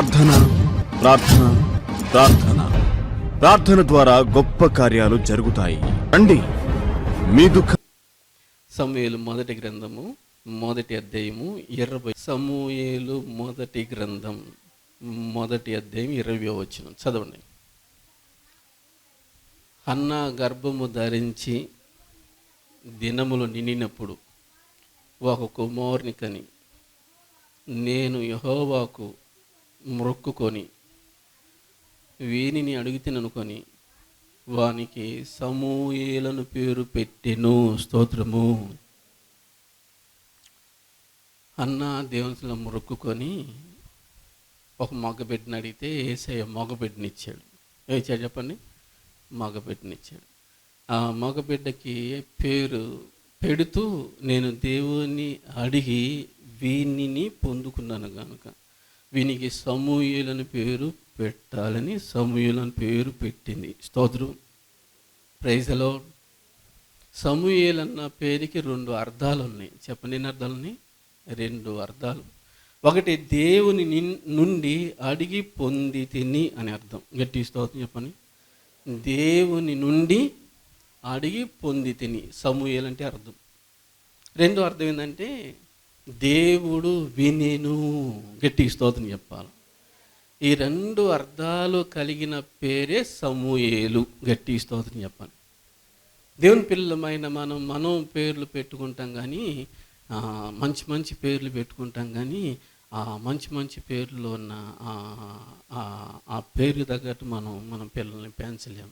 ప్రార్థన ప్రార్థన ప్రార్థన. ప్రార్థన ద్వారా గొప్ప కార్యాలు జరుగుతాయి. రండి. మీ దుఃఖ సమూయేలు మొదటి గ్రంథము మొదటి అధ్యాయము ఇరవై సమూయేలు మొదటి గ్రంథం మొదటి అధ్యాయం ఇరవై వచ్చిన చదవండి. అన్న గర్భము ధరించి దినములు నిండినప్పుడు ఒక కుమారుని కని నేను యహోవాకు మొక్కుకొని వీనిని అడుగుతిననుకొని వానికి సమూయేలను పేరు పెట్టెను స్తోత్రము. అన్న దేవునిలో మొక్కుకొని ఒక మగబిడ్డని అడిగితే ఏసయ్య మగబిడ్డనిచ్చాడు. ఏచాడు చెప్పండి? మగబిడ్డనిచ్చాడు. ఆ మగబిడ్డకి పేరు పెడుతూ నేను దేవుని అడిగి వీనిని పొందుకున్నాను కనుక వీనికి సమూహలను పేరు పెట్టాలని సమూయులని పేరు పెట్టింది. స్తోత్రం. ప్రైజలో సమూహేల్ అన్న పేరుకి రెండు అర్థాలు ఉన్నాయి. చెప్పని అర్థాలు ఉన్నాయి రెండు అర్థాలు. ఒకటి దేవుని నిన్- నుండి అడిగి పొంది తిని అని అర్థం. గట్టి స్తోత్రం చెప్పని దేవుని నుండి అడిగి పొంది తిని. సమూహేల్ అంటే అర్థం. రెండో అర్థం ఏంటంటే దేవుడు వినిను. గట్టి స్తోత్రం చెప్పాలి. ఈ రెండు అర్థాలు కలిగిన పేరే సమూయేలు. గట్టి స్తోత్రం చెప్పాలి. దేవుని పిల్లలమైన మనం మనం పేర్లు పెట్టుకుంటాం కానీ మంచి మంచి పేర్లు పెట్టుకుంటాం కానీ ఆ మంచి మంచి పేర్లు ఉన్న ఆ- పేరు తగ్గట్టు మనం మన పిల్లల్ని పెంచలేం.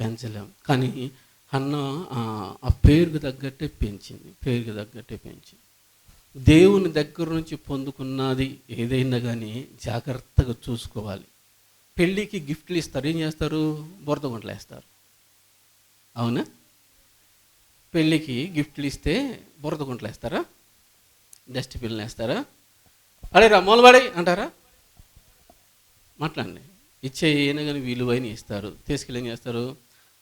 పెంచలేం. కానీ అన్న ఆ, ఆ పేరుకు తగ్గట్టే పెంచింది. పేరుకు తగ్గట్టే పెంచింది. దేవుని దగ్గర నుంచి పొందుకున్నది ఏదైనా కానీ జాగ్రత్తగా చూసుకోవాలి. పెళ్ళికి గిఫ్ట్లు ఇస్తారు. ఏం చేస్తారు? బురద గుంటలు వేస్తారు. అవునా? పెళ్ళికి గిఫ్ట్లు ఇస్తే బురద గుంటలు వేస్తారా? డస్ట్బిన్లు వేస్తారా? అడే రా మూలబడి అంటారా? మాట్లాడండి. ఇచ్చే అయినా కానీ విలువైన ఇస్తారు. తీసుకెళ్ళి ఏం చేస్తారు?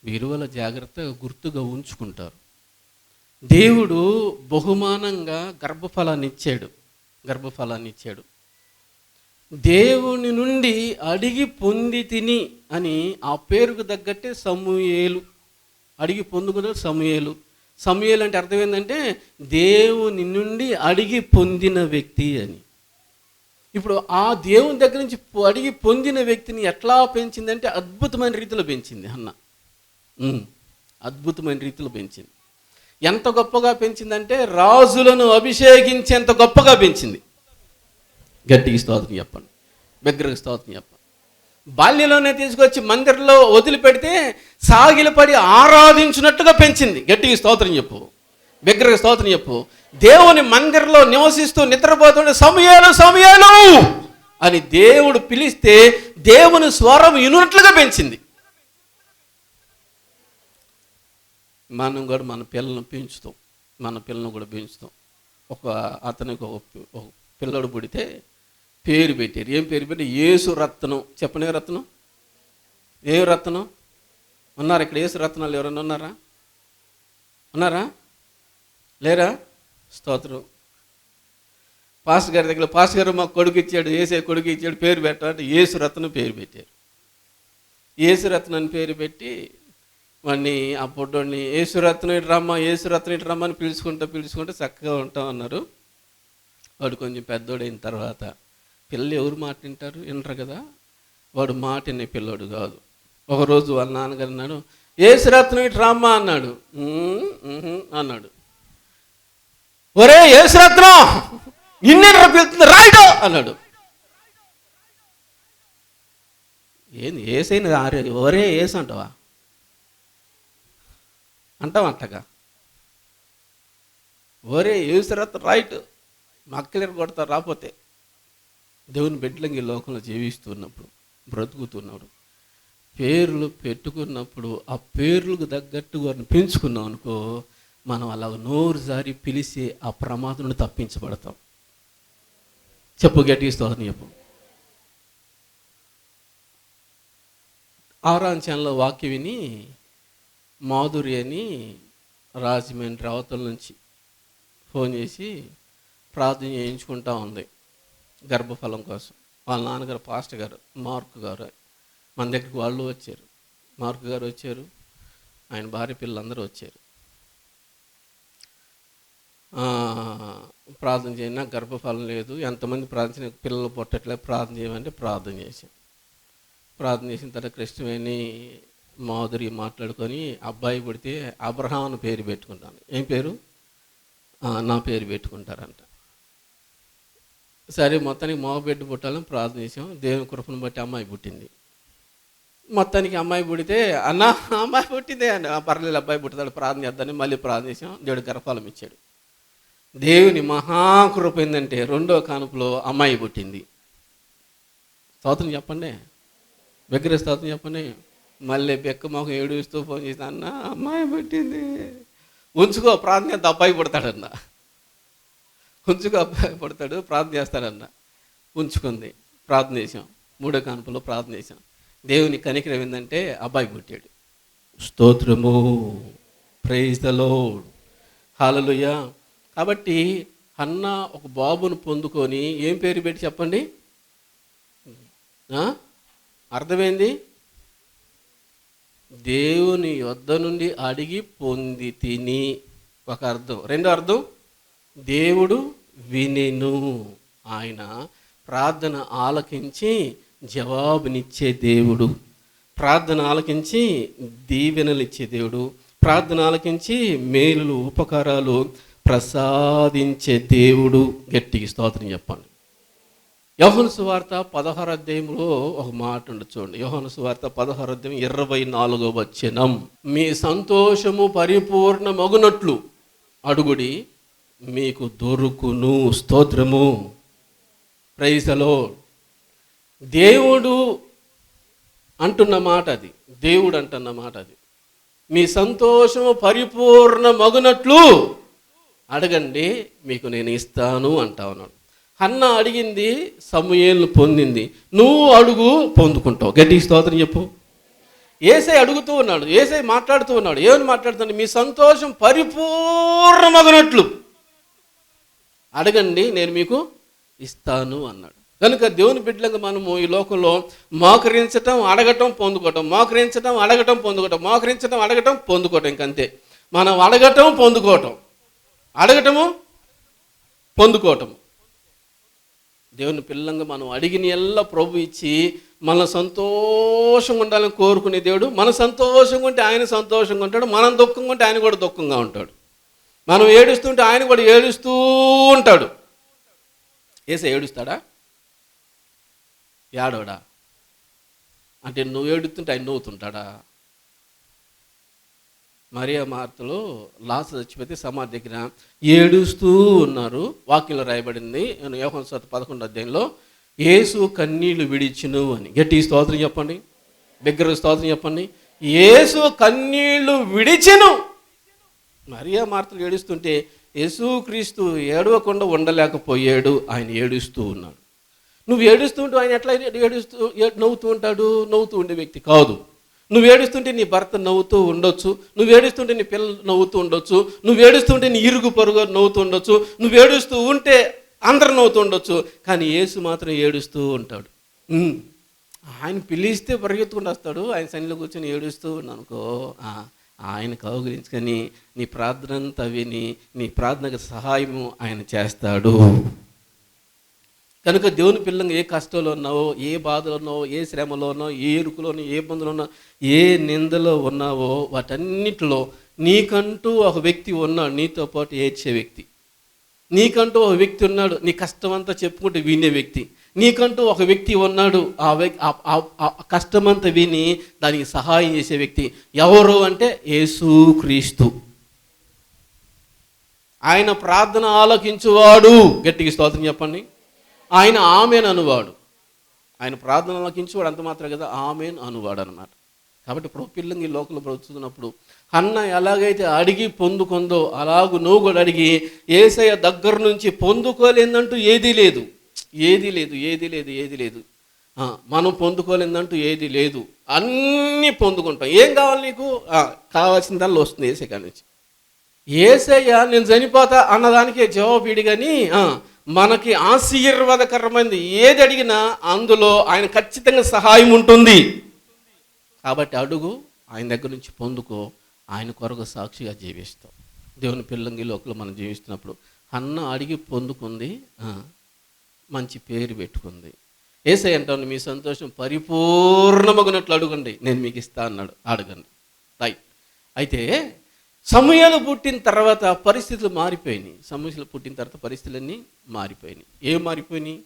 విలువల జాగ్రత్తగా గుర్తుగా ఉంచుకుంటారు. దేవుడు బహుమానంగా గర్భఫలాన్ని ఇచ్చాడు గర్భఫలాన్ని ఇచ్చాడు దేవుని నుండి అడిగి పొంది తిని అని ఆ పేరుకు తగ్గట్టే సమూయేలు. అడిగి పొందుకున్న సమూయేలు. సమూయేలు అంటే అర్థం ఏంటంటే దేవుని నుండి అడిగి పొందిన వ్యక్తి అని. ఇప్పుడు ఆ దేవుని దగ్గర నుంచి అడిగి పొందిన వ్యక్తిని ఎట్లా పెంచిందంటే అద్భుతమైన రీతిలో పెంచింది అన్న. అద్భుతమైన రీతిలో పెంచింది. ఎంత గొప్పగా పెంచిందంటే రాజులను అభిషేకించేంత గొప్పగా పెంచింది. గట్టికి స్తోత్రం చెప్పండి. బిగ్గరకి స్తోత్రం చెప్పండి. బాల్యలోనే తీసుకొచ్చి మందిరంలో వదిలిపెడితే సాగిలపడి ఆరాధించినట్టుగా పెంచింది. గట్టికి స్తోత్రం చెప్పు. బిగ్గరకి స్తోత్రం చెప్పు. దేవుని మందిరంలో నివసిస్తూ నిద్రపోతుండే సమయాలు సమయాలు అని దేవుడు పిలిస్తే దేవుని స్వరం ఇనున్నట్లుగా పెంచింది. మనం కూడా మన పిల్లలను పెంచుతాం. మన పిల్లలను కూడా పెంచుతాం. ఒక అతనికి ఒక ఒక పిల్లడు పుడితే పేరు పెట్టారు. ఏం పేరు పెట్టి ఏసు రత్నం. చెప్పనే రత్నం? ఏ రత్నం? ఉన్నారు ఇక్కడ ఏసు రత్నాలు ఎవరైనా ఉన్నారా? ఉన్నారా? లేరా? స్తోత్రం. పాస్ గారి దగ్గర పాస్ గారు మాకు కొడుకు ఇచ్చాడు ఏసే కొడుకు ఇచ్చాడు పేరు పెట్టాలంటే ఏసు రత్నం పేరు పెట్టారు. ఏసురత్నం అని పేరు పెట్టి వాడిని ఆ పొడ్డోడిని ఏసురత్నం ఇటు రమ్మ ఏసురత్నం ఇటు రమ్మ అని పిలుచుకుంటూ పిలుచుకుంటూ చక్కగా ఉంటాం అన్నారు. వాడు కొంచెం పెద్దోడైన తర్వాత పిల్లలు ఎవరు మాట వింటారు? వినరు కదా. వాడు మాట వినే పిల్లోడు కాదు. ఒకరోజు వాళ్ళ నాన్నగారు అన్నాడు ఏసురత్నం ఇటు రమ్మ అన్నాడు. అన్నాడు. ఒరే ఏసురత్నం నిన్నే పిలుతుంది రాయిడు అన్నాడు. ఏంది ఏసైన ఆరే ఒరే ఏసు అంటావా? అంటాం అంటగా ఒరే ఏసురత్ రైట్. మక్కలేరు కొడతారు రాపోతే దేవుని బిడ్డలంగి లోకంలో జీవిస్తున్నప్పుడు బ్రతుకుతున్నప్పుడు పేర్లు పెట్టుకున్నప్పుడు ఆ పేర్లకు తగ్గట్టు వారిని పెంచుకున్నాం అనుకో మనం అలా నోరు జారి పిలిచి ఆ ప్రమాదం నుండి తప్పించబడతాం. చెప్పు గట్టి స్తోత్రం చెప్పు. ఆరాంచంలో వాక్య విని మాధురి అని రాజమండ్రి అవతల నుంచి ఫోన్ చేసి ప్రార్థన చేయించుకుంటా ఉంది గర్భఫలం కోసం. వాళ్ళ నాన్నగారు పాస్టర్ గారు మార్క్ గారు మన దగ్గరికి వాళ్ళు వచ్చారు. మార్క్ గారు వచ్చారు. ఆయన భార్య పిల్లలందరూ వచ్చారు. ప్రార్థన చేయనా? గర్భఫలం లేదు. ఎంతమంది ప్రార్థన పిల్లలు పుట్టట్లేదు. ప్రార్థన చేయమంటే ప్రార్థన చేశాం. ప్రార్థన చేసిన తర్వాత కృష్ణవేణి మాధురి మాట్లాడుకొని అబ్బాయి పుడితే అబ్రహాం అని పేరు పెట్టుకుంటాను. ఏం పేరు? నా పేరు పెట్టుకుంటారంట. సరే మొత్తానికి మగబిడ్డ పుట్టాలని ప్రార్థన చేసాం దేవుని కృపను బట్టి అమ్మాయి పుట్టింది. మొత్తానికి అమ్మాయి పుడితే అన్న అమ్మాయి పుట్టిందే అని పర్లేదు అబ్బాయి పుట్టిదాడు ప్రార్థన చేద్దామని మళ్ళీ ప్రార్థన చేసాం దేవుడు గర్భఫలం ఇచ్చాడు. దేవుని మహాకృప ఏంటంటే రెండో కానుపులో అమ్మాయి పుట్టింది. స్తోత్రం చెప్పండి. విగ్రహ స్తోత్రం చెప్పండి. మళ్ళీ బెక్క మొహం ఏడుస్తూ ఫోన్ చేసి అన్న అమ్మాయి పుట్టింది. ఉంచుకో ప్రార్థన చేస్తే అబ్బాయి పుడతాడన్న ఉంచుకో అబ్బాయి పుడతాడు ప్రార్థన చేస్తాడన్న. ఉంచుకుంది ప్రార్థన చేసాం మూడో కానుపులో ప్రార్థన చేసాం దేవుని కనికరం ఏంటంటే అబ్బాయి పుట్టాడు. స్తోత్రము. ప్రైజ్ ద లోడ్ హాలలుయ కాబట్టి అన్న ఒక బాబును పొందుకొని ఏం పేరు పెట్టి చెప్పండి? అర్థమైంది? దేవుని యొద్ద నుండి అడిగి పొంది తిని. ఒక అర్థం. రెండో అర్థం? దేవుడు వినెను. ఆయన ప్రార్థన ఆలకించి జవాబునిచ్చే దేవుడు. ప్రార్థన ఆలకించి దీవెనలు ఇచ్చే దేవుడు. ప్రార్థన ఆలకించి మేలులు ఉపకారాలు ప్రసాదించే దేవుడు. గట్టికి స్తోత్రం చెప్పండి. యోహను సువార్త పదహారు అధ్యాయంలో ఒక మాట ఉండి చూడండి. యోహను సువార్త పదహార అధ్యాయం ఇరవై నాలుగో వచ్చినం మీ సంతోషము పరిపూర్ణ మగునట్లు అడుగుడి మీకు దొరుకును స్తోత్రము. ప్రైజలో దేవుడు అంటున్న మాట అది. దేవుడు అంటున్న మాట అది. మీ సంతోషము పరిపూర్ణ మగునట్లు అడగండి మీకు నేను ఇస్తాను అంటా ఉన్నాడు. అన్న అడిగింది సమూయేలు పొందింది. నువ్వు అడుగు పొందుకుంటావు. గట్టి స్తోత్రం చెప్పు. ఏసై అడుగుతూ ఉన్నాడు ఏసై మాట్లాడుతూ ఉన్నాడు. ఏమని మాట్లాడుతున్నాడు? మీ సంతోషం పరిపూర్ణమగినట్లు. అడగండి నేను మీకు ఇస్తాను అన్నాడు. కనుక దేవుని బిడ్డలకు మనము ఈ లోకంలో మోకరించటం అడగటం పొందుకోవటం మోకరించటం అడగటం పొందుకోవటం మోకరించటం అడగటం పొందుకోవటం ఇంకంతే. మనం అడగటం పొందుకోవటం. అడగటము పొందుకోవటం దేవుని పిల్లంగా మనం అడిగిన ఎల్లా ప్రభు ఇచ్చి మన సంతోషంగా ఉండాలని కోరుకునే దేవుడు మన సంతోషంగా ఉంటే ఆయన సంతోషంగా ఉంటాడు మనం దుఃఖంగా ఉంటే ఆయన కూడా దుఃఖంగా ఉంటాడు. మనం ఏడుస్తుంటే ఆయన కూడా ఏడుస్తూ ఉంటాడు. ఏసే ఏడుస్తాడా? ఏడవడా? అంటే నువ్వు ఏడుతుంటే ఆయన నవ్వుతుంటాడా? మరియా మార్తలు లాస్ చచ్చిపోతే సమాధి దగ్గర ఏడుస్తూ ఉన్నారు. వాక్యంలో రాయబడింది. యోహన్ స్వత పదకొండు అధ్యాయంలో ఏసు కన్నీళ్ళు విడిచును అని. గట్టి స్తోత్రం చెప్పండి. బిగ్గర స్తోత్రం చెప్పండి. ఏసు కన్నీళ్ళు విడిచెను. మరియా మార్తలు ఏడుస్తుంటే యేసుక్రీస్తు ఏడవకుండా ఉండలేకపోయాడు. ఆయన ఏడుస్తూ ఉన్నాడు. నువ్వు ఏడుస్తుంటూ ఆయన ఎట్లా ఏడుస్తూ నవ్వుతూ ఉంటాడు? నవ్వుతూ ఉండే వ్యక్తి కాదు. నువ్వు ఏడుస్తుంటే నీ భర్త నవ్వుతూ ఉండొచ్చు నువ్వు ఏడుస్తుంటే నీ పిల్లలు నవ్వుతూ ఉండొచ్చు నువ్వు ఏడుస్తుంటే నీ ఇరుగు పొరుగు నవ్వుతూ ఉండొచ్చు నువ్వు ఏడుస్తూ ఉంటే అందరు నవ్వుతూ ఉండొచ్చు కానీ యేసు మాత్రం ఏడుస్తూ ఉంటాడు. ఆయన పిలిస్తే పరిగెత్తుకుంటూ వస్తాడు ఆయన సన్నిలో కూర్చొని ఏడుస్తూ ఉన్నాను అనుకో ఆయన కౌగిలించుకొని నీ ప్రార్థన అంతా విని నీ ప్రార్థనకు సహాయము ఆయన చేస్తాడు. కనుక దేవుని పిల్లలు ఏ కష్టంలో ఉన్నావో ఏ బాధలో ఉన్నావో ఏ శ్రమలో ఉన్నావో ఏ ఇరుకులోనో ఏ ఇబ్బందులో ఉన్నావో ఏ నిందలో ఉన్నావో వాటన్నిటిలో నీకంటూ ఒక వ్యక్తి ఉన్నాడు. నీతో పాటు ఏడ్చే వ్యక్తి. నీకంటూ ఒక వ్యక్తి ఉన్నాడు. నీ కష్టం అంతా చెప్పుకుంటే వినే వ్యక్తి. నీకంటూ ఒక వ్యక్తి ఉన్నాడు. ఆ వ్యక్తి కష్టమంతా విని దానికి సహాయం చేసే వ్యక్తి ఎవరు అంటే యేసుక్రీస్తు ఆయన ప్రార్థన ఆలకించువాడు. గట్టిగా స్తోత్రం చెప్పండి. ఆయన ఆమెన్ అనువాడు. ఆయన ప్రార్థన ఆలకించువాడు అంత మాత్రం కదా ఆమెన్ అనువాడు అనమాట కాబట్టి ఇప్పుడు పిల్లంగి లోకంలో బ్రతుకుతున్నప్పుడు అన్న ఎలాగైతే అడిగి పొందుకుందో అలాగు నువ్వు కూడా అడిగి ఏసయ్య దగ్గర నుంచి పొందుకోలేదంటూ ఏదీ లేదు. ఏదీ లేదు ఏదీ లేదు ఏది లేదు. మనం పొందుకోలేదంటూ ఏది లేదు. అన్నీ పొందుకుంటాం. ఏం కావాలి నీకు? కావాల్సిన దానిలో వస్తుంది ఏసే కాడి నుంచి. ఏసయ్య నేను చనిపోతా అన్నదానికే జవాబు ఇడి కానీ మనకి ఆశీర్వాదకరమైనది ఏది అడిగినా అందులో ఆయన ఖచ్చితంగా సహాయం ఉంటుంది. కాబట్టి అడుగు ఆయన దగ్గర నుంచి పొందుకో ఆయన కొరకు సాక్షిగా జీవిస్తాం. దేవుని పిల్లంగి లోకలు మనం జీవిస్తున్నప్పుడు అన్న అడిగి పొందుకుంది మంచి పేరు పెట్టుకుంది. ఏసై అంటాను మీ సంతోషం పరిపూర్ణమగినట్లు అడుగండి. నేను మీకు ఇస్తా అన్నాడు. అడగండి. రైట్. అయితే సమయాలు పుట్టిన తర్వాత పరిస్థితులు మారిపోయినాయి. సమస్యలు పుట్టిన తర్వాత పరిస్థితులన్నీ మారిపోయినాయి. ఏ మారిపోయినాయి?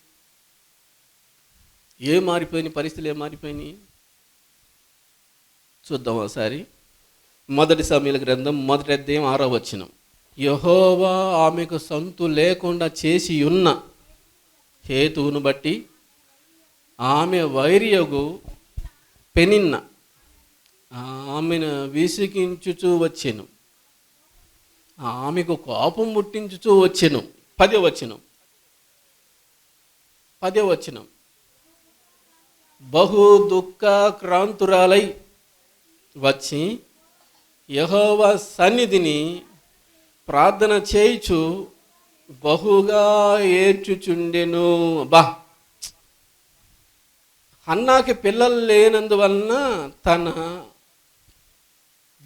ఏ మారిపోయినాయి? పరిస్థితులు ఏ మారిపోయినాయి? చూద్దాం ఒకసారి. మొదటి సమయాల గ్రంథం మొదటి అధ్యాయం ఆరో వచ్చినం యహోవా ఆమెకు సంతు లేకుండా చేసి ఉన్న హేతువును బట్టి ఆమె వైర్యగు పెనిన్న. ఆమెను విసిగించుచూ వచ్చాను. ఆమెకు కోపం ముట్టించుచూ వచ్చెను. పదే వచ్చినం. పదే వచ్చినం. బహు దుఃఖ క్రాంతురాలై వచ్చి యహోవ సన్నిధిని ప్రార్థన చేయుచు బహుగా ఏడ్చుచుండెను. బా అన్నాకి పిల్లలు లేనందువలన తన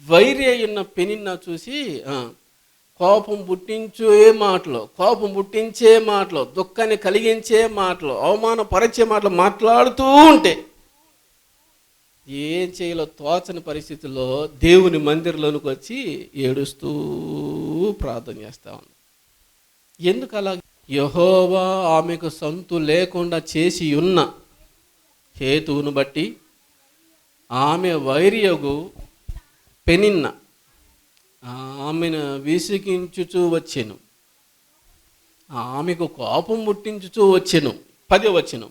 వైర్య ఉన్న పెనిన్న చూసి కోపం పుట్టించే మాటలు కోపం పుట్టించే మాటలు దుఃఖాన్ని కలిగించే మాటలు అవమానపరిచే మాటలు మాట్లాడుతూ ఉంటే ఏం చేయాలో తోచని పరిస్థితుల్లో దేవుని మందిరంలోనికి వచ్చి ఏడుస్తూ ప్రార్థన చేస్తా ఉంది. ఎందుకు అలా? యహోవా ఆమెకు సంతు లేకుండా చేసి ఉన్న హేతువును బట్టి ఆమె వైర్యగు పెనిన్న ఆమెను విసిగించుచూ వచ్చెను. ఆమెకు కోపం ముట్టించుచూ వచ్చెను. పదే వచ్చినం.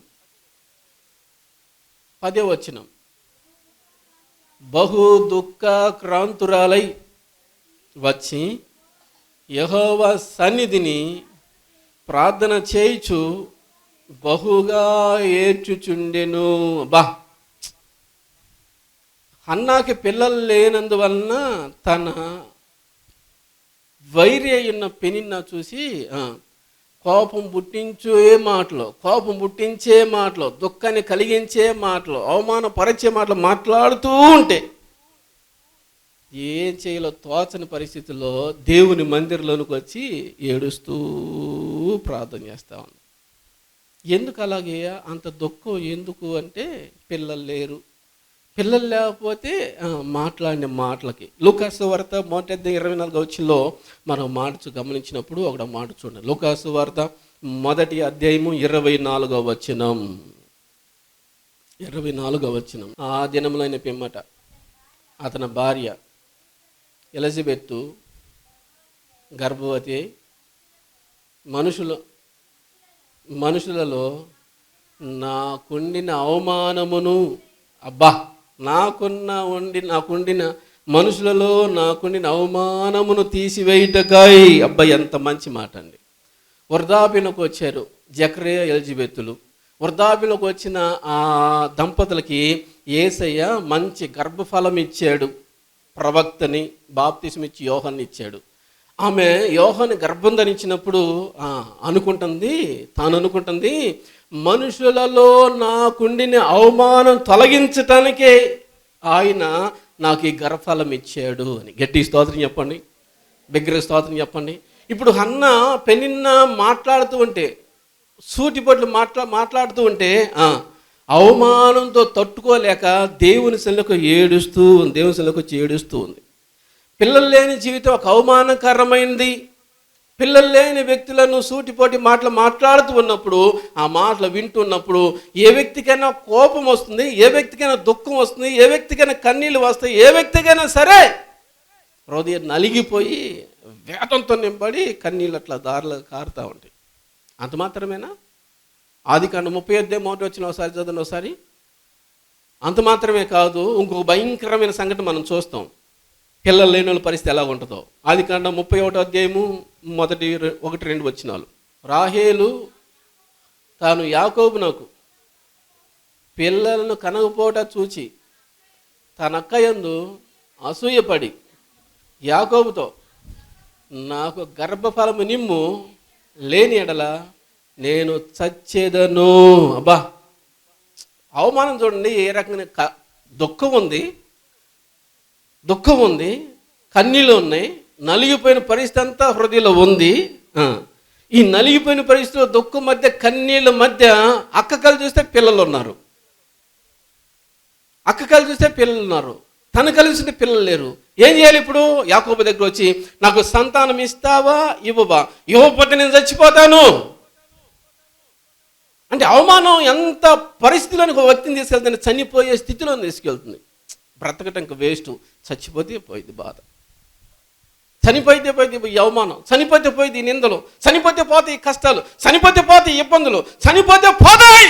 పదే వచ్చినం. బహు దుఃఖ క్రాంతురాలై వచ్చి యహోవ సన్నిధిని ప్రార్థన చేయుచు బహుగా ఏడ్చుచుండెను. బా అన్నాకి పిల్లలు లేనందువలన తన వైరేయున్న పెనిన్న చూసి కోపం పుట్టించే మాటలు కోపం పుట్టించే మాటలు దుఃఖాన్ని కలిగించే మాటలు అవమానపరిచే మాటలు మాట్లాడుతూ ఉంటే ఏం చేయాలో తోచని పరిస్థితుల్లో దేవుని మందిరంలోనికి వచ్చి ఏడుస్తూ ప్రార్థన చేస్తా ఉంది ఎందుకు అలాగే? అంత దుఃఖం ఎందుకు అంటే పిల్లలు లేరు. పిల్లలు లేకపోతే మాట్లాడిన మాటలకి. లూకాసు వార్త మొదటి ఇరవై నాలుగు వచ్చిలో మనం మాట గమనించినప్పుడు ఒక మాట చూడండి. లూకాసు వార్త మొదటి అధ్యాయము ఇరవై నాలుగవ వచనం. ఇరవై నాలుగవ వచనం. ఆ దినములైన పిమ్మట అతని భార్య ఎలిజబెత్తు గర్భవతి మనుషుల మనుషులలో మనుషులలో నాకుండిన అవమానమును అబ్బా! నాకున్న ఉండి నాకుండిన మనుషులలో నాకుండిన అవమానమును తీసివేయుటకాయి. అబ్బాయి ఎంత మంచి మాట అండి వృద్ధాప్యలోకి వచ్చారు జక్రియా ఎలిజబెత్తులు వృద్ధాప్యలోకి వచ్చిన ఆ దంపతులకి ఏసయ్య మంచి గర్భఫలం ఇచ్చాడు ప్రవక్తని బాప్తిసం ఇచ్చి యోహాన్ని ఇచ్చాడు. ఆమె యోహాన్ని గర్భం ధరించినప్పుడు అనుకుంటుంది తాను అనుకుంటుంది మనుషులలో నాకుండిన అవమానం తొలగించటానికే ఆయన నాకు ఈ గర్భఫలం ఇచ్చాడు అని. గట్టి స్తోత్రం చెప్పండి. బిగ్గర స్తోత్రం చెప్పండి. ఇప్పుడు అన్న పెనిన్న మాట్లాడుతూ ఉంటే సూటిపట్లు మాట్లా మాట్లాడుతూ ఉంటే అవమానంతో తట్టుకోలేక దేవుని శిలకు ఏడుస్తూ ఉంది. దేవుని శిలకు వచ్చి ఏడుస్తూ ఉంది. పిల్లలు లేని జీవితం ఒక అవమానకరమైంది. పిల్లలు లేని వ్యక్తులను సూటిపోటి మాటలు మాట్లాడుతూ ఉన్నప్పుడు ఆ మాటలు వింటున్నప్పుడు ఏ వ్యక్తికైనా కోపం వస్తుంది ఏ వ్యక్తికైనా దుఃఖం వస్తుంది ఏ వ్యక్తికైనా కన్నీళ్ళు వస్తాయి ఏ వ్యక్తికైనా సరే హృదయం నలిగిపోయి వేదంతో నింపడి కన్నీళ్ళు అట్లా దారిలో కారుతూ ఉంటాయి. అంత మాత్రమేనా? ఆది కాండ ముప్పై అధ్యాయం మొదటి వచ్చిన ఒకసారి చదవండి ఒకసారి. అంత మాత్రమే కాదు ఇంకొక భయంకరమైన సంఘటన మనం చూస్తాం. పిల్లలు లేని వాళ్ళ పరిస్థితి ఎలా ఉంటుందో. ఆది కాండ ముప్పై ఒకటో అధ్యాయము మొదటి ఒకటి రెండు వచ్చినాలు రాహేలు తాను యాకోబునకు పిల్లలను కనకపోట చూచి తన అక్కయందు అసూయపడి యాకోబుతో నాకు గర్భఫలము నిమ్ము లేని ఎడల నేను చచ్చేదను. అబ్బా! అవమానం చూడండి ఏ రకమైన క- దుఃఖం ఉంది. దుఃఖం ఉంది కన్నీళ్ళు ఉన్నాయి. నలిగిపోయిన పరిస్థితి అంతా హృదయలో ఉంది. ఈ నలిగిపోయిన పరిస్థితిలో దుఃఖం మధ్య కన్నీళ్ళ మధ్య అక్క కళ్ళు చూస్తే పిల్లలు ఉన్నారు. అక్క కళ్ళు చూస్తే పిల్లలు ఉన్నారు. తను కలిసి పిల్లలు లేరు. ఏం చేయాలి ఇప్పుడు? యాకోబ దగ్గర వచ్చి నాకు సంతానం ఇస్తావా? ఇవ్వవా? ఇవ్వకపోతే నేను చచ్చిపోతాను. అంటే అవమానం ఎంత పరిస్థితిలోని ఒక వ్యక్తిని తీసుకెళ్తుంది చనిపోయే స్థితిలో తీసుకెళ్తుంది. బ్రతకటం ఇంకా వేస్ట్. చచ్చిపోతే పోయింది బాధ. చనిపోతే పోయి ఈ అవమానం చనిపోతే పోయి ఈ నిందలు చనిపోతే పోతే ఈ కష్టాలు చనిపోతే పోతే ఈ ఇబ్బందులు చనిపోతే పోతాయి!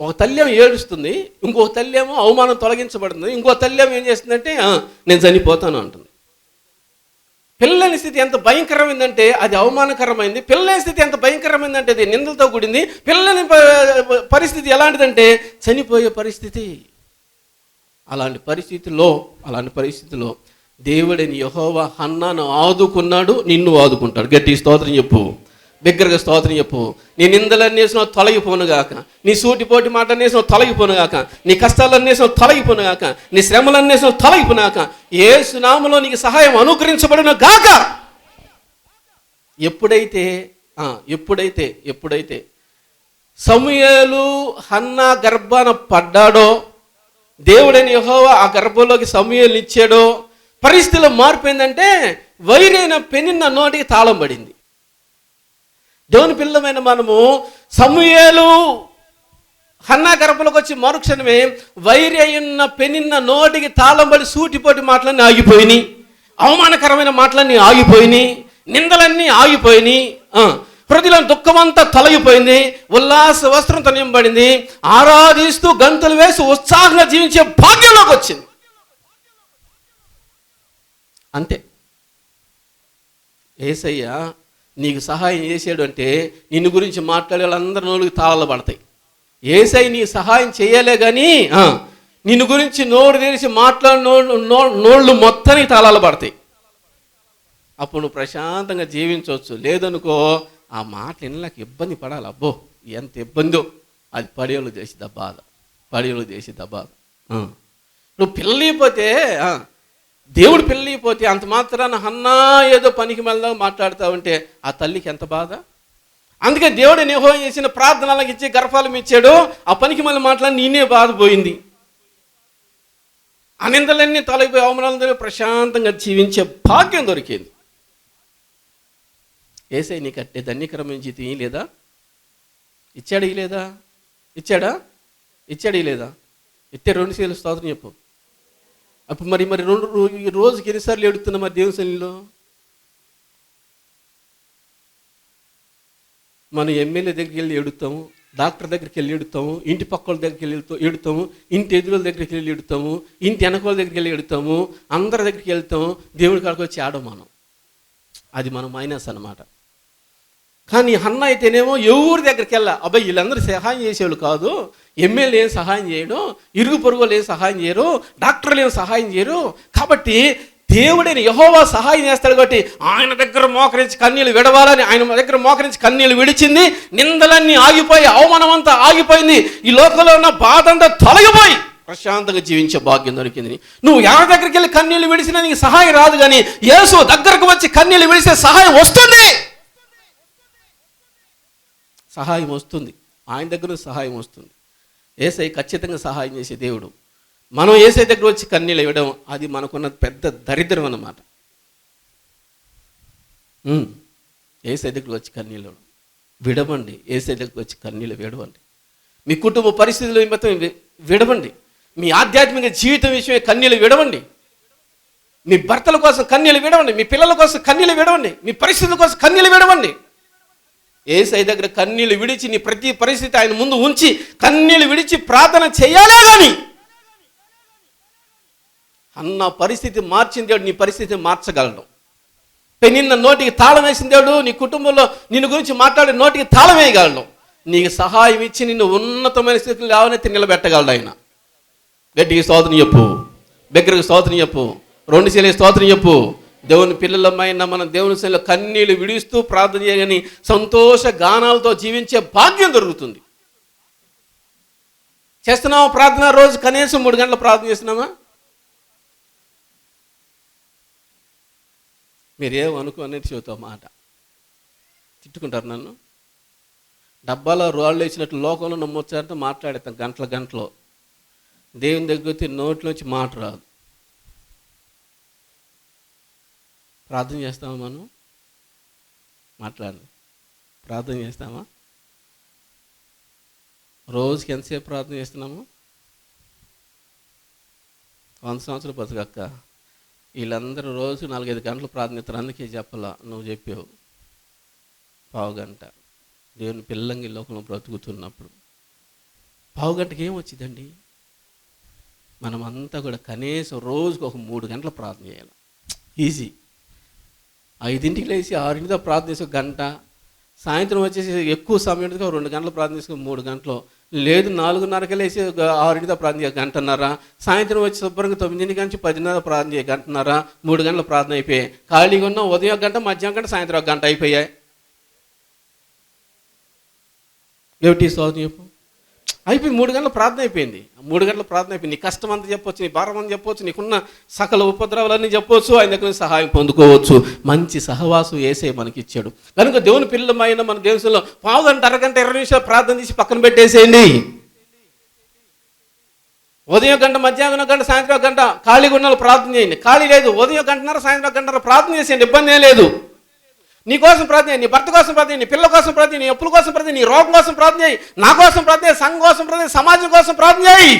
ఒక తల్లి ఏడుస్తుంది ఇంకో తల్లేమో అవమానం తొలగించబడుతుంది ఇంకో తల్లేమో ఏం చేస్తుందంటే నేను చనిపోతాను అంటుంది. పిల్లని స్థితి ఎంత భయంకరమైందంటే అది అవమానకరమైంది. పిల్లని స్థితి ఎంత భయంకరమైందంటే అది నిందలతో కూడింది. పిల్లని పరిస్థితి ఎలాంటిదంటే చనిపోయే పరిస్థితి. అలాంటి పరిస్థితిలో అలాంటి పరిస్థితిలో దేవుడిని యహోవా హన్నాను ఆదుకున్నాడు నిన్ను ఆదుకుంటాడు. గట్టి స్తోత్రం చెప్పు. బిగ్గరగా స్తోత్రం చెప్పు. నీ తొలగిపోను తొలగిపోనుగాక నీ సూటిపోటి మాట అనేసిన తొలగిపోనుగాక నీ కష్టాలన్నేసిన తొలగిపోనుగాక నీ శ్రమలన్నేసిన తొలగిపోనాక ఏ సునామలో నీకు సహాయం అనుగ్రహించబడిన గాక. ఎప్పుడైతే ఎప్పుడైతే ఎప్పుడైతే సమయాలు హన్నా గర్భాన పడ్డాడో దేవుడని యహోవా ఆ గర్భంలోకి సమూయేలు ఇచ్చాడో పరిస్థితిలో మార్పు ఏంటంటే వైరైన పెనిన్న నోటికి తాళం పడింది. దేవుని పిల్లమైన మనము సమయాలు హన్నా గర్భంలోకి వచ్చి మరుక్షణమే వైరి అయిన పెనిన్న నోటికి తాళం పడి సూటిపోటి మాటలన్నీ ఆగిపోయినాయి. అవమానకరమైన మాటలన్నీ ఆగిపోయినాయి. నిందలన్నీ ఆగిపోయినాయి. ఆ, దుఃఖమంతా తొలగిపోయింది ఉల్లాస వస్త్రం నింపబడింది ఆరాధిస్తూ గంతులు వేసి ఉత్సాహంగా జీవించే భాగ్యంలోకి వచ్చింది. అంతే. ఏసయ్య నీకు సహాయం చేసాడు అంటే నిన్ను గురించి మాట్లాడే వాళ్ళందరి నోళ్ళకి తాళాలు పడతాయి. ఏసై నీ సహాయం చేయలే కానీ నిన్ను గురించి నోరు తెరిచి మాట్లాడిన నో- నోళ్ళు మొత్తానికి తాళాలు పడతాయి. అప్పుడు నువ్వు ప్రశాంతంగా జీవించవచ్చు. లేదనుకో ఆ మాట వినలేక ఇబ్బంది పడాలి. అబ్బో ఎంత ఇబ్బందో. అది పడేళ్ళు చేసిద్దా బాధ. పడేళ్ళు చేసిద్దా బాధ. నువ్వు పిల్లలిపోతే దేవుడు పిల్లలిపోతే అంత మాత్రాన హన్నా ఏదో పనికి మళ్ళా మాట్లాడుతూ ఉంటే ఆ తల్లికి ఎంత బాధ? అందుకే దేవుడు నిహోయం చేసిన ప్రార్థనలకు ఇచ్చి గర్భాలం ఇచ్చాడు. ఆ పనికి మళ్ళీ మాట్లాడి నేనే బాధపోయింది అనిందలన్నీ తొలగిపోయి అవమానాలు ప్రశాంతంగా జీవించే భాగ్యం దొరికింది. ఏసై నీకు అట్టే ధన్యకరమైన జీతం లేదా? ఇచ్చాడు ఈ లేదా? ఇచ్చాడా? ఇచ్చాడు ఈ లేదా? ఇస్తే రెండు సేలు స్తోత్రం చెప్పు. అప్పుడు మరి మరి రెండు ఈ రోజుకి ఎన్నిసార్లు ఎడుతున్నా మరి దేవుని శైలిలో మనం ఎమ్మెల్యే దగ్గరికి వెళ్ళి ఎడుతాము డాక్టర్ దగ్గరికి వెళ్ళి ఎడుతాము ఇంటి పక్కల దగ్గరికి వెళ్ళి ఎడుతాము ఇంటి ఎదురుల దగ్గరికి వెళ్ళి ఎడుతాము ఇంటి వెనకోల దగ్గరికి వెళ్ళి ఎడుతాము అందరి దగ్గరికి వెళ్తాము దేవుడి కాడికి వచ్చి ఆడం మనం. అది మన మైనస్ అన్నమాట. కానీ అన్న అయితేనేమో ఎవరి దగ్గరికి వెళ్ళా? అబ్బాయి వీళ్ళందరూ సహాయం చేసేవాళ్ళు కాదు. ఎమ్మెల్యే ఏం సహాయం చేయడు. ఇరుగు పొరుగులు ఏం సహాయం చేయరు. డాక్టర్లు ఏం సహాయం చేయరు. కాబట్టి దేవుడిని యహోవా సహాయం చేస్తాడు కాబట్టి ఆయన దగ్గర మోకరించి కన్నీళ్ళు విడవాలని ఆయన దగ్గర మోకరించి కన్నీళ్ళు విడిచింది. నిందలన్నీ ఆగిపోయి అవమానం అంతా ఆగిపోయింది. ఈ లోకంలో ఉన్న బాధ అంతా తొలగిపోయి ప్రశాంతంగా జీవించే భాగ్యం దొరికింది. నువ్వు ఎవరి దగ్గరికి వెళ్ళి కన్నీళ్ళు విడిచినా నీకు సహాయం రాదు కానీ యేసు దగ్గరకు వచ్చి కన్నీళ్ళు విడిస్తే సహాయం వస్తుంది. సహాయం వస్తుంది. ఆయన దగ్గర సహాయం వస్తుంది. ఏసై ఖచ్చితంగా సహాయం చేసే దేవుడు. మనం ఏసై దగ్గర వచ్చి కన్నీళ్ళు ఇవ్వడం అది మనకున్న పెద్ద దరిద్రం అన్నమాట. ఏసై దగ్గర వచ్చి కన్నీళ్ళు విడవండి. ఏసై దగ్గర వచ్చి కన్నీళ్ళు విడవండి మీ కుటుంబ పరిస్థితుల నిమిత్తం విడవండి. మీ ఆధ్యాత్మిక జీవితం విషయమే కన్నీళ్ళు విడవండి. మీ భర్తల కోసం కన్నీళ్ళు విడవండి. మీ పిల్లల కోసం కన్నీళ్ళు విడవండి. మీ పరిస్థితుల కోసం కన్నీళ్ళు విడవండి. ఏసై దగ్గర కన్నీళ్ళు విడిచి నీ ప్రతి పరిస్థితి ఆయన ముందు ఉంచి కన్నీళ్ళు విడిచి ప్రార్థన చేయాలే కానీ అన్న పరిస్థితి మార్చిన దేవుడు నీ పరిస్థితి మార్చగలడు పెనిన్న నోటికి తాళం వేసిన దేవుడు నీ కుటుంబంలో నిన్ను గురించి మాట్లాడే నోటికి తాళం వేయగలడు నీకు సహాయం ఇచ్చి నిన్ను ఉన్నతమైన స్థితిలో లేవనెత్తి నిలబెట్టగలడు ఆయన. గట్టికి స్తోత్రం చెప్పు. దగ్గరకు స్తోత్రం చెప్పు. రెండు శీల స్తోత్రం చెప్పు. దేవుని పిల్లలమైన మనం దేవుని శైలిలో కన్నీళ్ళు విడుస్తూ ప్రార్థన చేయని సంతోష గానాలతో జీవించే భాగ్యం దొరుకుతుంది. చేస్తున్నామా ప్రార్థన? రోజు కనీసం మూడు గంటలు ప్రార్థన చేస్తున్నామా మీరేమనుకో అనేది చెబుతా మాట. తిట్టుకుంటారు నన్ను. డబ్బాలో రాళ్ళు వేసినట్టు లోకంలో నమ్మొచ్చారంటే మాట్లాడేస్తాం గంటల గంటలో. దేవుని దగ్గర నోట్లోంచి మాట రాదు. ప్రార్థన చేస్తామా మనం? మాట్లాడండి ప్రార్థన చేస్తామా? రోజుకి ఎంతసేపు ప్రార్థన చేస్తున్నాము? వంద సంవత్సరాలు బతుకక్క. వీళ్ళందరూ రోజు నాలుగైదు గంటలు ప్రార్థనిస్తారు అందుకే చెప్పలా నువ్వు చెప్పావు. పావు గంట. దేవుని పిల్లంగి లోకంలో బ్రతుకుతున్నప్పుడు. పావు గంటకి ఏం వచ్చిందండి? మనమంతా కూడా కనీసం రోజుకు ఒక మూడు గంటలు ప్రార్థన చేయాలి. ఈజీ. ఐదింటికి లేచి ఆరింటితో ప్రార్థన చేసి గంట సాయంత్రం వచ్చేసి ఎక్కువ సమయం ఉంటుంది, రెండు గంటలు ప్రార్థన చేసుకుని మూడు గంటలు. లేదు నాలుగున్నరకి లేచి ఆరింటితో ప్రార్థన చేయ గంటన్నర. సాయంత్రం వచ్చి శుభ్రంగా తొమ్మిదింటి నుంచి పదిన్నర ప్రార్థన చేయ గంటన్నర. మూడు గంటలు ప్రార్థన అయిపోయాయి. ఖాళీగా ఉన్న ఉదయం గంట మధ్యాహ్నం గంట సాయంత్రం ఒక గంట అయిపోయాయి. ఏమిటి సోదం చెప్పు? అయిపోయింది మూడు గంటల ప్రార్థన అయిపోయింది. మూడు గంటల ప్రార్థన అయిపోయింది. నీ కష్టం అంతా చెప్పొచ్చు నీ భారం అంతా చెప్పొచ్చు నీకున్న సకల ఉపద్రవాలన్నీ చెప్పొచ్చు ఆయన దగ్గర సహాయం పొందుకోవచ్చు. మంచి సహవాసం వేసే మనకి ఇచ్చాడు కనుక దేవుని పిల్లమైన మన దేశంలో పావు గంట అరగంట ఇరవై నిమిషాలు ప్రార్థన చేసి పక్కన పెట్టేసేయండి. ఉదయం గంట మధ్యాహ్నం గంట సాయంత్రం గంట ఖాళీగా ఉన్న ప్రార్థన చేయండి. ఖాళీ లేదు ఉదయం గంటన్నర సాయంత్రం గంటన్నర ప్రార్థన చేసేయండి. ఇబ్బంది ఏం లేదు. నీ కోసం ప్రార్థన నీ భర్త కోసం ప్రార్థన నీ పిల్లల కోసం ప్రార్థన నీ అప్పుల కోసం ప్రార్థన నీ రోగం కోసం ప్రార్థన చేయి నా కోసం ప్రార్థన సంఘం కోసం ప్రార్థన సమాజం కోసం ప్రార్థన చేయి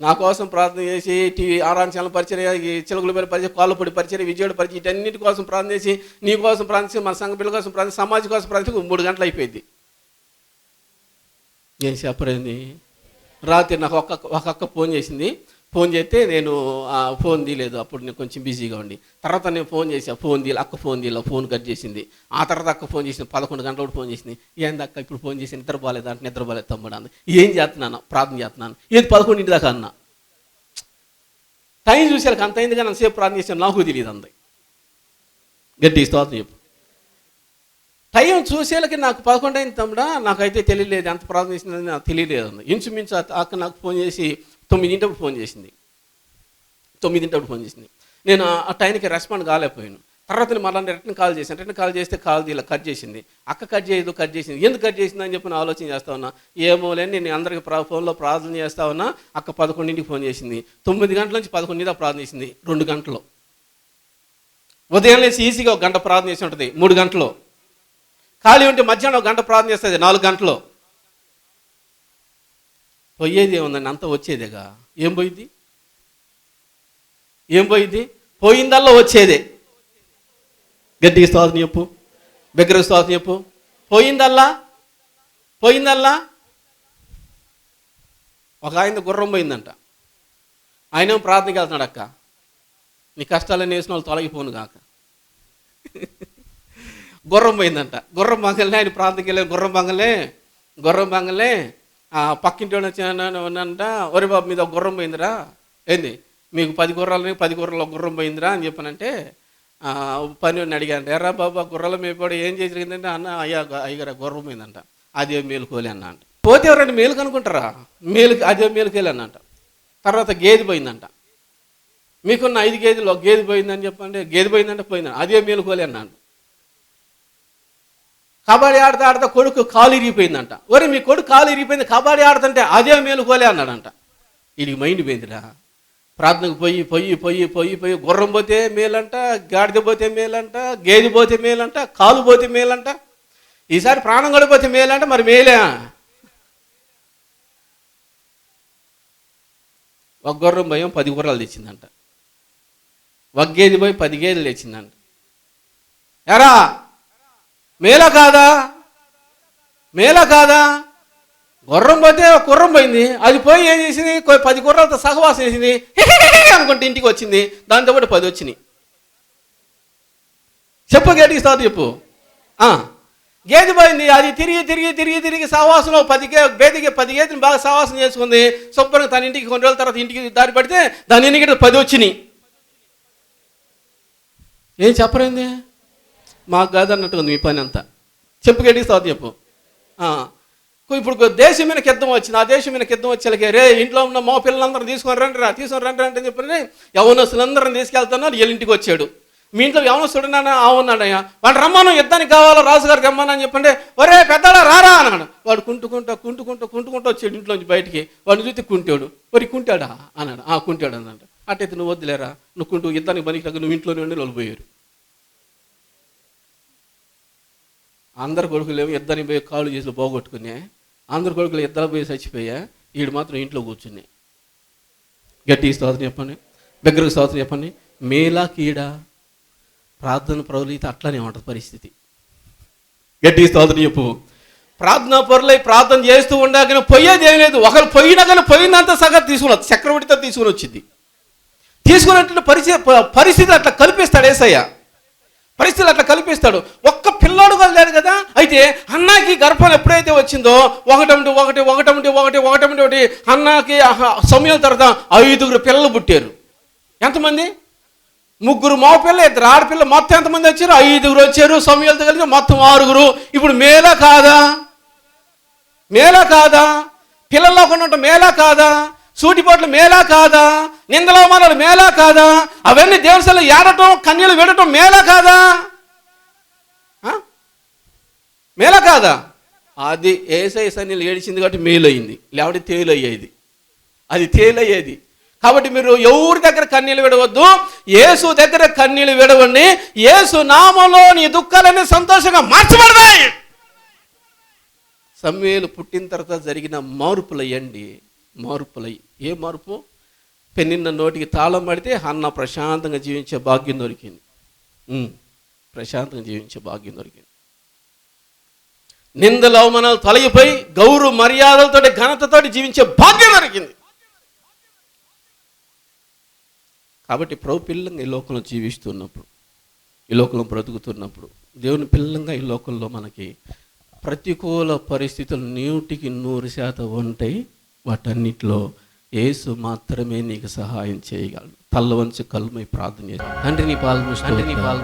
నా కోసం ప్రార్థన చేసి టీవీ ఆరాన్ ఛానల్ పరిచయ చిలుగుల పేరు పరిచయం కాళ్ళపొడి పరిచయ విజయవాడ పరిచయం ఇటన్నిటి కోసం ప్రార్థన చేసి నీ కోసం ప్రార్థన చేసి మన సంఘ పిల్లల కోసం ప్రార్థన సమాజం కోసం ప్రార్థన మూడు గంటలు అయిపోయింది ఏం చెప్పరేంది రాత్రి నాకు ఒక ఒక అక్క ఫోన్ చేసింది ఫోన్ చేస్తే నేను ఫోన్ తీయలేదు. అప్పుడు నేను కొంచెం బిజీగా ఉండి. తర్వాత నేను ఫోన్ చేసా ఫోన్ తీయలే అక్క ఫోన్ తీయలే ఫోన్ కట్ చేసింది. ఆ తర్వాత అక్క ఫోన్ చేసింది పదకొండు గంటలకు ఫోన్ చేసింది. ఏంది అక్క ఇప్పుడు ఫోన్ చేసి నిద్ర బాగాలేదు అంటే నిద్ర బాగాలేదు తమ్ముడు అంది. ఏం చేస్తున్నాను? ప్రార్థన చేస్తున్నాను ఏది పదకొండింటి దాకా అన్నా. టైం చూసాక అంత అయింది కానీ అంతసేపు ప్రార్థన చేసాను నాకు తెలియదు అంది. గట్టి స్తోత్రం చెప్పు. టైం చూసేలకి నాకు పదకొండు అయింది తమ్ముడా నాకైతే తెలియలేదు ఎంత ప్రార్థన చేసిందని నాకు తెలియలేదు అంది. ఇంచుమించు అక్క నాకు ఫోన్ చేసి తొమ్మిదింటప్పుడు ఫోన్ చేసింది. తొమ్మిదింటప్పుడు ఫోన్ చేసింది. నేను ఆ టైంకి రెస్పాండ్ కాలేకపోయాను. తర్వాత నేను మళ్ళీ రిటర్న్ కాల్ చేశాను. రిటర్న్ కాల్ చేస్తే కాల్ ఇలా కట్ చేసింది. అక్క కట్ చేయదు కట్ చేసింది. ఎందుకు కట్ చేసింది అని చెప్పి నేను ఆలోచన చేస్తా ఉన్నా. ఏమో లేని నేను అందరికి ప్రా ఫోన్లో ప్రార్థన చేస్తా ఉన్నా అక్క పదకొండింటికి ఫోన్ చేసింది. తొమ్మిది గంటల నుంచి పదకొండింటి దాకా ప్రార్థన చేసింది రెండు గంటలు. ఉదయం లేచి ఈజీగా ఒక గంట ప్రార్థన చేసి ఉంటుంది మూడు గంటలు. ఖాళీ ఉంటే మధ్యాహ్నం ఒక గంట ప్రార్థన చేస్తుంది నాలుగు గంటలు. పోయేది ఏముందండి అంత వచ్చేదేగా. ఏం పోయింది? ఏం పోయింది? పోయిందల్లా వచ్చేదే. గడ్డికి స్తోత్రం చెప్పు. బిగ్గర స్తోత్రం చెప్పు. పోయిందల్లా? పోయిందల్లా? ఒక ఆయన గుర్రం పోయిందంట. ఆయన ప్రార్థనకి వెళ్తున్నాడు అక్క. నీ కష్టాలన్నీ వేసిన వాళ్ళు తొలగిపోను కాక. గుర్రం పోయిందంట. గుర్రం బంగలే ఆయన ప్రాంతంకి వెళ్ళే గుర్రం బంగలే గుర్రం బంగలే పక్కింటి వచ్చినంట ఒరే బాబు మీద ఒక గుర్రం పోయిందిరా. ఏంది? మీకు పది గుర్రాలని పది గుర్రాలు ఒక గుర్రం పోయిందిరా? అని చెప్పానంటే పని అడిగాను. ఎర్రా బాబు ఆ గుర్రాల మేపాడు ఏం చేసిందంటే అన్న అయ్యా అయ్యగారు గుర్రం పోయిందంట. అదే మేలుకోలే అన్న అంట. పోతే ఎవరంటే మేలు కనుక్కుంటారా? మేలు అదే మేలుకోలే అన్నంట తర్వాత గేదె పోయిందంట. మీకున్న ఐదు గేదెలు ఒక గేదె పోయిందని చెప్పండి గేదె పోయిందంటే పోయిందంట అదే మేలుకోలే అన్నాడు కబడ్డీ ఆడతా ఆడితే కొడుకు కాలు ఇరిగిపోయిందంట. ఒరే మీ కొడుకు కాలు ఇరిగిపోయింది కబడ్డీ ఆడుతుంటే అదే మేలుకోలే అన్నాడంట. వీడికి మైండ్ పోయిందిరా. ప్రార్థనకు పోయి పోయి పోయి పోయి పోయి గుర్రం పోతే మేలంట గాడిద పోతే మేలంట గేది పోతే మేలంట కాలు పోతే మేలంట ఈసారి ప్రాణం గడిపోతే మేలంట మరి మేలే. ఒక గుర్రం భయం పది గుర్రాలు తెచ్చిందంట. ఒక గేది పోయి పది గేదెలు తెచ్చిందంట. ఎరా మేల కాదా? మేల కాదా? గుర్రం పోతే ఒక గుర్రం పోయింది. అది పోయి ఏం చేసింది? పది గుర్రాలతో సహవాసం చేసింది. అనుకుంటే ఇంటికి వచ్చింది. దాంతో పాటు పది వచ్చినాయి. చెప్పు గేటికి తర్వాత చెప్పు. గేది గేదె పోయింది. అది తిరిగి తిరిగి తిరిగి తిరిగి సహవాసంలో పది గే గేదికి పది గేదెని బాగా సహవాసం చేసుకుంది. శుభ్రంగా తన ఇంటికి కొన్ని రోజుల తర్వాత ఇంటికి దారి పడితే దాని ఎన్నికట పది వచ్చినాయి. ఏం చెప్పరైంది మాకు కాదన్నట్టుగా ఉంది మీ పని అంతా. చెప్పు గట్టికి సాధ చెప్పు. ఇప్పుడు దేశం మీద కిద్దం వచ్చింది. ఆ దేశం మీద యుద్ధం వచ్చేలకే రే ఇంట్లో ఉన్న మా పిల్లలందరూ తీసుకొని రండి రా తీసుకొని రండి రండి అని చెప్పి యవనస్తులందరిని తీసుకెళ్తున్నాను వీళ్ళ ఇంటికి వచ్చాడు. మీ ఇంట్లో యవనస్తుడు నాన్న ఆ వాడు రమ్మను యుద్ధానికి కావాలో రాజుగారికి రమ్మను అని చెప్పండి. ఒరే పెద్దలా రారా అన్నాడు. వాడు కుంటుకుంటా కుంటుకుంటా కుంటుకుంటూ వచ్చాడు ఇంట్లోంచి బయటికి. వాడిని చూస్తే కుంటాడు. మరి కుంటాడా? అన్నాడు. ఆ కుంటాడు అన్నాడు. అట్టయితే నువ్వు వద్దులేరా? నువ్వు కుంటూ యుద్ధానికి పనికి నువ్వు ఇంట్లోనే ఉండి వెళ్ళిపోయారు అందరు కొడుకులేమో ఇద్దరిని పోయి కాళ్ళు చేసి పోగొట్టుకునే అందరు కొడుకులు ఇద్దరు పోయి చచ్చిపోయా వీడు మాత్రం ఇంట్లో కూర్చున్నాయి గట్టి స్తోత్రం చెప్పండి దగ్గరకు స్తోత్రం చెప్పండి మేలా కీడా? ప్రార్థన ప్రవలిత అట్లానే ఉంటుంది పరిస్థితి. గట్టి స్తోత్రం చెప్పు. ప్రార్థన పొరలై ప్రార్థన చేస్తూ ఉండగానే పోయేది ఏం లేదు. ఒకరు పోయినా కానీ పోయినంత సగం తీసుకుని చక్రవర్తితో తీసుకుని వచ్చింది. తీసుకున్నట్టు పరిస్థితి పరిస్థితి అట్లా కల్పిస్తాడు ఏసయ్య. పరిస్థితులు అట్లా కల్పిస్తాడు. ఒక్క పిల్లోడు కదా అయితే అన్నాకి గర్భం ఎప్పుడైతే వచ్చిందో ఒకటమిటి ఒకటి ఒకటమిటి ఒకటి ఒకటమిటి ఒకటి అన్నాకి ఆహా- సమయం తర్వాత ఐదుగురు పిల్లలు పుట్టారు. ఎంతమంది? ముగ్గురు మగపిల్ల ఇద్దరు ఆడపిల్ల మొత్తం ఎంతమంది వచ్చారు? ఐదుగురు వచ్చారు. సమయాలతో కలిసి మొత్తం ఆరుగురు. ఇప్పుడు మేలా కాదా? మేలా కాదా? పిల్లల్లో కొనటం మేలా కాదా? సూటిపోట్లు మేలా కాదా? నిందలవమానాలు మేలా కాదా? అవన్నీ దేవసలు ఏడటం కన్యలు విడటం మేలా కాదా? మేల కాదా? అది ఏసై సన్నిలు ఏడిచింది కాబట్టి మేలు అయింది లేకపోతే తేలు అయ్యేది అది తేలయ్యేది. కాబట్టి మీరు ఎవరి దగ్గర కన్నీళ్ళు విడవద్దు. ఏసు దగ్గర కన్నీళ్ళు విడవండి. ఏసు నామంలో నీ దుఃఖాలన్నీ సంతోషంగా మార్చబడతాయి. సమేలు పుట్టిన తర్వాత జరిగిన మార్పులయ్యండి. మార్పులయ్యి ఏ మార్పు? పెన్నిన్న నోటికి తాళం పడితే అన్న ప్రశాంతంగా జీవించే భాగ్యం దొరికింది. ప్రశాంతంగా జీవించే భాగ్యం దొరికింది. నిందల అవమానాలు తొలగిపోయి గౌరవ మర్యాదలతోటి ఘనతతోటి జీవించే భాగ్యం దొరికింది. కాబట్టి ప్రభు పిల్లంగా ఈ లోకంలో జీవిస్తున్నప్పుడు ఈ లోకంలో బ్రతుకుతున్నప్పుడు దేవుని పిల్లంగా ఈ లోకంలో మనకి ప్రతికూల పరిస్థితులు నూటికి నూరు శాతం ఉంటాయి. వాటన్నిటిలో యేసు మాత్రమే నీకు సహాయం చేయగలడు. తల్ల వంచి కలుమై ప్రార్థన చేసి తండ్రి నీ పాలు తండ్రి నీ పాలు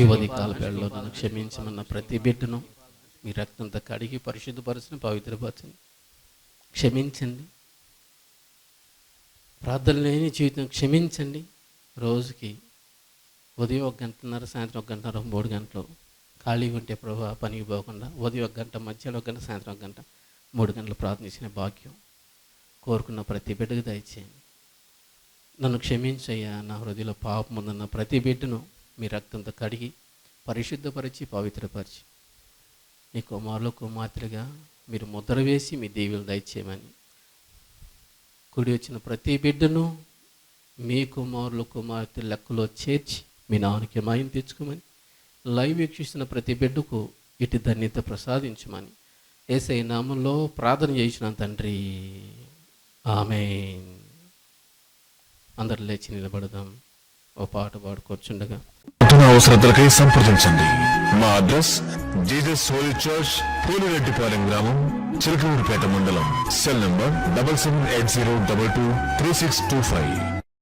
ఈ ఉదయ కాల వేళలో నన్ను క్షమించమన్న ప్రతి బిడ్డను మీ రక్తంతో కడిగి పరిశుద్ధపరచని పవిత్రపరచని క్షమించండి. ప్రార్థన లేని జీవితం క్షమించండి. రోజుకి ఉదయం ఒక గంటన్నర సాయంత్రం ఒక గంటన్నర మూడు గంటలు ఖాళీగా ఉంటే ప్రభా పనికి పోకుండా ఉదయం ఒక గంట మధ్యాహ్నం ఒక గంట సాయంత్రం ఒక గంట మూడు గంటలు ప్రార్థించిన భాగ్యం కోరుకున్న ప్రతి బిడ్డకు దయచేయండి. నన్ను క్షమించయ్యా నా హృదయలో పాపం ఉందన్న ప్రతి బిడ్డను మీ రక్తంతో కడిగి పరిశుద్ధపరిచి పవిత్రపరిచి నీ కుమారులు కుమార్తెలుగా మీరు ముద్ర వేసి మీ దేవులు దయచేయమని. కుడి వచ్చిన ప్రతి బిడ్డను మీ కుమారులు కుమార్తె లెక్కలో చేర్చి మీ నాన్నకి మాయం తెచ్చుకోమని. లైవ్ వీక్షిస్తున్న ప్రతి బిడ్డకు ఇటు ధన్యత ప్రసాదించమని. ఏసై నామంలో ప్రార్థన చేసిన తండ్రి. ఆమె అందరు లేచి నిలబడదాం. ఓ పాట పాడుకొచ్చుండగా అవసరతలకై సంప్రదించండి. మా address Jesus holy church Pulireddipalem గ్రామం చిలకలూరుపేట మండలం. Cell number double seven eight zero double two three six two five.